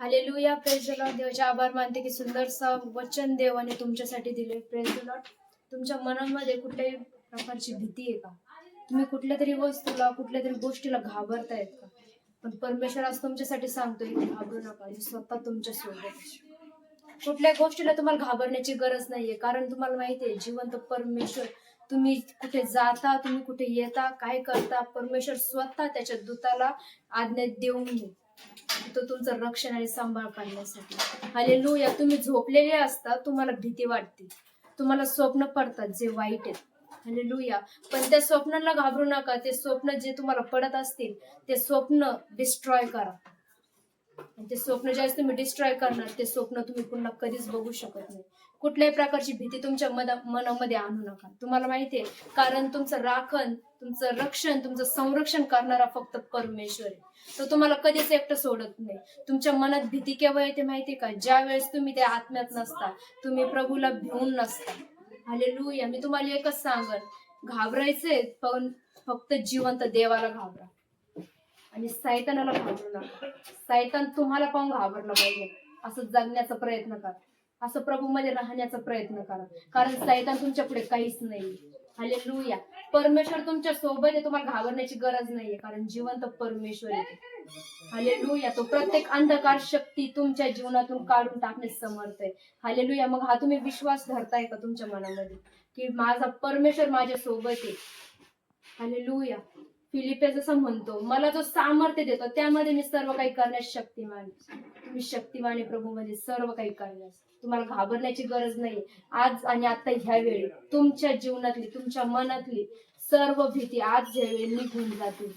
Hallelujah praise lot देवाचे आभार मानते की सुंदरसा वचन देवाने तुमच्यासाठी दिले. प्रेज लॉट तुमच्या मनामध्ये कुठल्याही प्रकारची भीती आहे का? तुम्ही कुठल्या तरी वस्तूला कुठल्या तरी गोष्टीला घाबरतायत का? पण परमेश्वर आज तुमच्यासाठी सांगतोय की घाबरू नका. स्वतः तुमच्यासोबत कुठल्या गोष्टीला तुम्हाला घाबरण्याची गरज नाहीये. कारण तुम्हाला माहितीये जिवंत परमेश्वर तुम्ही कुठे जाता तुम्ही कुठे येता काय करता परमेश्वर स्वतः त्याच्या दूताला आज्ञा देऊन येईल तो तुमचं रक्षण आणि सांभाळ करण्यासाठी. हालेलुया तुम्ही झोपलेले असता तुम्हाला भीती वाटते. तुम्हाला स्वप्न पडतात जे वाईट आहेत. लुया पण त्या स्वप्नाला घाबरू नका. ते स्वप्न जे तुम्हाला पडत असतील ते स्वप्न डिस्ट्रॉय करा. आणि ते स्वप्न ज्यावेळेस तुम्ही डिस्ट्रॉय करणार. ते स्वप्न तुम्ही पुन्हा कधीच बघू शकत नाही. कुठल्याही प्रकारची भीती तुमच्या मनामध्ये आणू नका. तुम्हाला माहितीये कारण तुमचं राखण तुमचं रक्षण तुमचं संरक्षण करणारा फक्त परमेश्वर आहे. तो तुम्हाला कधीच एकटं सोडत नाही. तुमच्या मनात भीती केव्हा येते माहितीये का? ज्या वेळेस तुम्ही त्या आत्म्यात नसता तुम्ही प्रभूला भिवून नसता. हालेलुया मी तुम्हाला एकच सांगत घाबरायचंय पण फक्त जिवंत देवाला घाबरा. आणि सैतनाला घाबरू नका. सैतान तुम्हाला पाहून घाबरलं पाहिजे. असं जगण्याचा प्रयत्न करा. असं प्रभूमध्ये राहण्याचा प्रयत्न करा. कारण सैतान तुमच्यापुढे काहीच नाही. हालेलुया परमेश्वर तुमच्यासोबत आहे तुम्हाला घाबरण्याची गरज नाहीये कारण जिवंत परमेश्वर आहे. हालेलुया तो प्रत्येक अंधकार शक्ती तुमच्या जीवनातून काढून टाकण्यास समर्थ आहे. हालेलुया मग हा तुम्ही विश्वास धरताय का तुमच्या मनामध्ये? की माझा परमेश्वर माझ्या सोबत आहे. हालेलुया फिलिपे जसं म्हणतो मला जो सामर्थ्य देतो त्यामध्ये मी सर्व काही करण्यास शक्तिमान मी तुम्ही शक्तिमान आहे प्रभूमध्ये सर्व काही करण्यास. तुम्हाला घाबरण्याची गरज नाही. आज आणि आता ह्या वेळी तुमच्या जीवनातली तुमच्या मनातली सर्व भीती आज ह्या वेळी निघून जातील.